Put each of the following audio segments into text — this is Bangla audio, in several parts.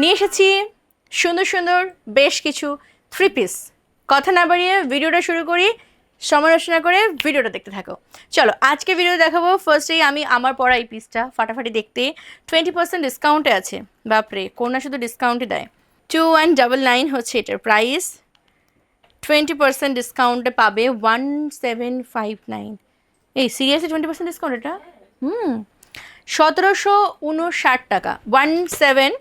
নিয়ে এসেছি সুন্দর সুন্দর বেশ কিছু থ্রি পিস কথা না বাড়িয়ে ভিডিওটা শুরু করি সমালোচনা করে ভিডিওটা দেখতে থাকো। চলো, আজকে ভিডিও দেখাবো ফার্স্টেই আমি আমার পড়া এই পিসটা ফাটাফাটি দেখতে টোয়েন্টি পার্সেন্ট ডিসকাউন্টে আছে। বাপরে, কোনা শুধু ডিসকাউন্টে দেয়। টু ওয়ান ডাবল নাইন হচ্ছে এটার প্রাইস টোয়েন্টি পার্সেন্ট ডিসকাউন্টে পাবে ওয়ান সেভেন ফাইভ নাইন এই সিরিয়াসলি টোয়েন্টি পার্সেন্ট ডিসকাউন্ট এটা? হুম। সতেরোশো উনষাট টাকা। ওয়ান সেভেন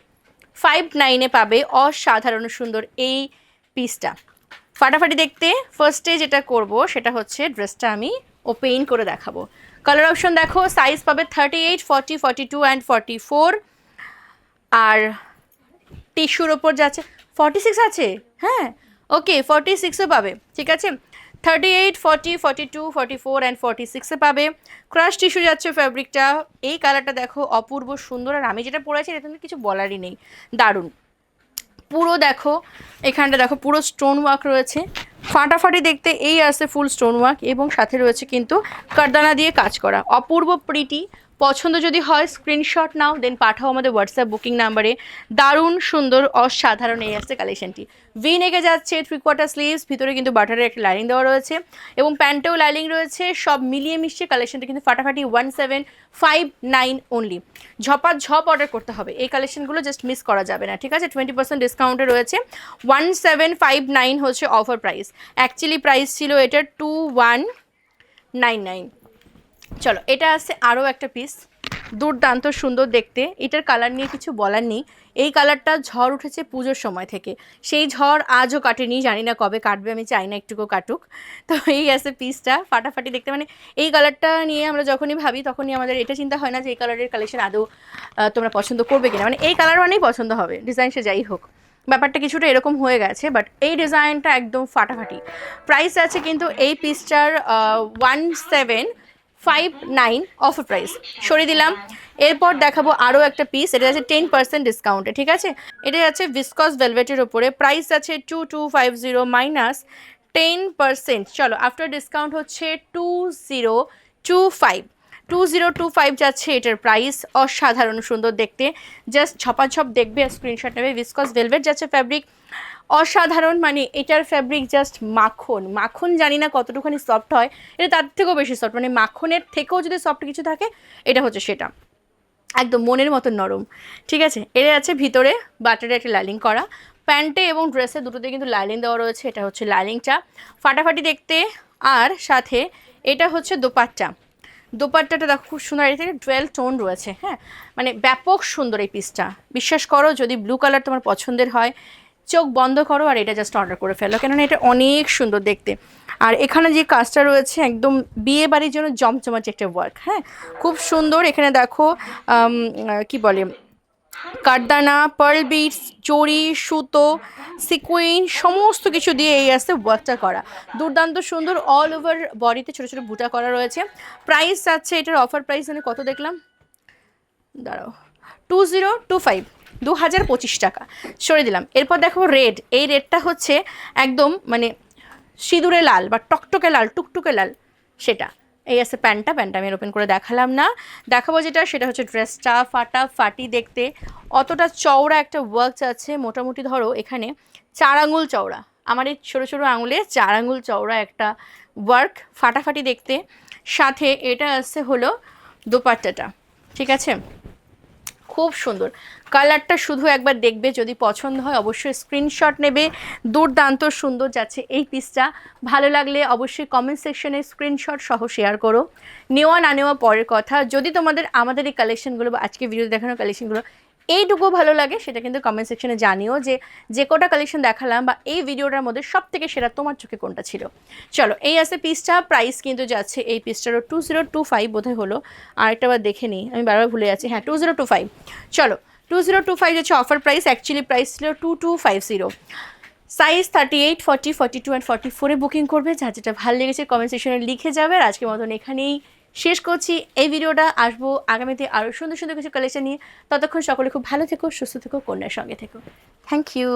ফাইভ নাইনে পাবে অসাধারণ সুন্দর এই পিসটা। ফাটাফাটি দেখতে ফার্স্টে যেটা করব সেটা হচ্ছে ড্রেসটা আমি ওপেন করে দেখাবো। কালার অপশন দেখো সাইজ পাবে thirty eight forty forty two and forty four আর টিস্যুর ওপর যাচ্ছে ফর্টি সিক্স আছে? হ্যাঁ? ওকে ফর্টি সিক্সও পাবে, ঠিক আছে? Thirty eight forty forty two forty four and forty সিক্সে পাবে। ক্রাশ টিস্যু যাচ্ছে ফ্যাব্রিকটা এই কালারটা দেখো অপূর্ব সুন্দর। আর আমি যেটা পরেছি এটা কিন্তু কিছু বলারই নেই। দারুণ। পুরো দেখো, এখানটা দেখো, পুরো স্টোন ওয়ার্ক রয়েছে। ফাটাফাটি দেখতে এই আছে ফুল স্টোন ওয়ার্ক এবং সাথে রয়েছে কিন্তু কারদানা দিয়ে কাজ করা। অপূর্ব প্রিটি পছন্দ যদি হয় স্ক্রিনশট নাও দেন পাঠাও আমাদের হোয়াটসঅ্যাপ বুকিং নাম্বারে দারুণ, সুন্দর, অসাধারণ এই আসছে কালেকশনটি ভি নেকে যাচ্ছে থ্রি কোয়ার্টার স্লিভস ভিতরে কিন্তু বাটারের একটা লাইনিং দেওয়া রয়েছে এবং প্যান্টেও লাইনিং রয়েছে, সব মিলিয়ে মিশিয়ে কালেকশনটা কিন্তু ফাটাফাটি one seven five nine only ঝপা ঝপ অর্ডার করতে হবে, এই কালেকশনগুলো জাস্ট মিস করা যাবে না, ঠিক আছে? টোয়েন্টি পার্সেন্ট ডিসকাউন্টে রয়েছে। ওয়ান সেভেন ফাইভ নাইন হচ্ছে অফার প্রাইস অ্যাকচুয়ালি প্রাইস ছিল এটার টু ওয়ান নাইন নাইন চলো, এটা আছে আরও একটা পিস দুর্দান্ত, সুন্দর দেখতে। এটার কালার নিয়ে কিছু বলার নেই। এই কালারটা ঝড় উঠেছে পুজোর সময় থেকে। সেই ঝড় আজও কাটেনি, জানি না কবে কাটবে, আমি চাই না একটুকু কাটুক। তো এই আছে পিসটা ফাটাফাটি দেখতে। মানে এই কালারটা নিয়ে আমরা যখনই ভাবি, তখনই আমাদের এটা চিন্তা হয় না যে এই কালারের কালেকশন আদৌ তোমরা পছন্দ করবে কিনা। মানে এই কালার মানেই পছন্দ হবে ডিজাইন সে যাই হোক। ব্যাপারটা কিছুটা এরকম হয়ে গেছে বাট এই ডিজাইনটা একদম ফাটাফাটি। প্রাইস আছে কিন্তু এই পিসটার one seven five nine offer price সরিয়ে দিলাম। এরপর দেখাবো আরও একটা পিস এটা যাচ্ছে টেন পার্সেন্ট ডিসকাউন্টে ঠিক আছে? এটা যাচ্ছে ভিসকস ভেলভেটের ওপরে। প্রাইস আছে two two five zero minus ten percent চলো আফটার ডিসকাউন্ট হচ্ছে two zero two five two zero two five যাচ্ছে এটার প্রাইস অসাধারণ সুন্দর দেখতে। জাস্ট ছপাছপ দেখবে স্ক্রিনশট নেবে। ভিসকস ভেলভেট যাচ্ছে ফ্যাব্রিক অসাধারণ মানে এটার ফ্যাব্রিক জাস্ট মাখন। মাখন জানি না কতটুখানি সফট হয়। এটা তার থেকেও বেশি সফট মানে মাখনের থেকেও যদি সফট কিছু থাকে, এটা হচ্ছে সেটা। একদম মনের মতো নরম। ঠিক আছে? এটা আছে ভিতরে বাটারে একটা লাইলিং করা। প্যান্টে এবং ড্রেসে দুটোতে কিন্তু লাইলিং দেওয়া রয়েছে। এটা হচ্ছে লাইলিংটা ফাটাফাটি দেখতে। আর সাথে এটা হচ্ছে দোপাট্টা। দোপাট্টাটা দেখো খুব সুন্দর এটা থেকে টোন রয়েছে হ্যাঁ? মানে ব্যাপক সুন্দর এই পিসটা বিশ্বাস করো, যদি ব্লু কালার তোমার পছন্দের হয়, চোখ বন্ধ করো আর এটা জাস্ট অর্ডার করে ফেলো, কেননা এটা অনেক সুন্দর দেখতে। আর এখানে যে কাজটা রয়েছে, একদম বিয়ে বাড়ির জন্য জমজমাটি একটা ওয়ার্ক হ্যাঁ? খুব সুন্দর, এখানে দেখো কি বলে কাঠদানা পার্ল বিটস চড়ি, সুতো সিকুইন সমস্ত কিছু দিয়ে এই আসতে ওয়ার্কটা করা। দুর্দান্ত সুন্দর অল ওভার বডিতে ছোটো ছোটো বুটা করা রয়েছে। প্রাইস আছে, এটার অফার প্রাইস মানে কত দেখলাম? দাঁড়াও। টু জিরো টু ফাইভ দু হাজার পঁচিশ টাকা। সরে দিলাম। এরপর দেখো রেড এই রেডটা হচ্ছে একদম মানে সিঁদুরে লাল বা টকটকে লাল, টুকটুকে লাল, সেটা। এই আছে প্যান্টটা প্যান্টটা আমি ওপেন করে দেখালাম না। দেখাবো যেটা, সেটা হচ্ছে ড্রেসটা, ফাটা, ফাটি দেখতে। অতটা চওড়া একটা ওয়ার্ক আছে মোটামুটি ধরো এখানে চার আঙুল চওড়া। আমার এই ছোটো ছোটো আঙুলে চার আঙুল চওড়া একটা ওয়ার্ক ফাটাফাটি দেখতে। সাথে এটা আছে হলো দোপাট্টাটা। ঠিক আছে? খুব সুন্দর। কালারটা শুধু একবার দেখবে, যদি পছন্দ হয় অবশ্যই স্ক্রিনশট নেবে। দুর্দান্ত সুন্দর যাচ্ছে এই পিসটা ভালো লাগলে অবশ্যই কমেন্ট সেকশনে স্ক্রিনশট সহ শেয়ার করো। নেওয়া না নেওয়া পরের কথা। যদি তোমাদের আমাদের এই কালেকশনগুলো বা আজকে ভিডিও দেখানোর কালেকশনগুলো এইটুকু ভালো লাগে, সেটা কিন্তু কমেন্ট সেকশনে জানিও যে যে কটা কালেকশন দেখালাম বা এই ভিডিওটার মধ্যে সব থেকে সেরা তোমার চোখে কোনটা ছিল। চলো, এই আছে পিসটা প্রাইস কিন্তু যাচ্ছে এই পিসটারও টু জিরো টু ফাইভ বোধহয় হলো। আরেকটা বার দেখে নিই, আমি বারবার ভুলে যাচ্ছি। হ্যাঁ টু জিরো টু ফাইভ চলো টু জিরো টু ফাইভ হচ্ছে অফার প্রাইস অ্যাকচুয়ালি প্রাইস ছিল two two five zero size thirty eight forty forty two and forty ফোরে বুকিং করবে যা যেটা ভালো লেগেছে কমেন্ট সেকশনে লিখে যাবে। আর আজকের মতন এখানেই শেষ করছি এই ভিডিওটা। আসব আগামীতে আরও সুন্দর সুন্দর কিছু কালেকশন নিয়ে। ততক্ষণ সকলে খুব ভালো থেকো, সুস্থ থেকো, কন্যার সঙ্গে থেকো। Thank you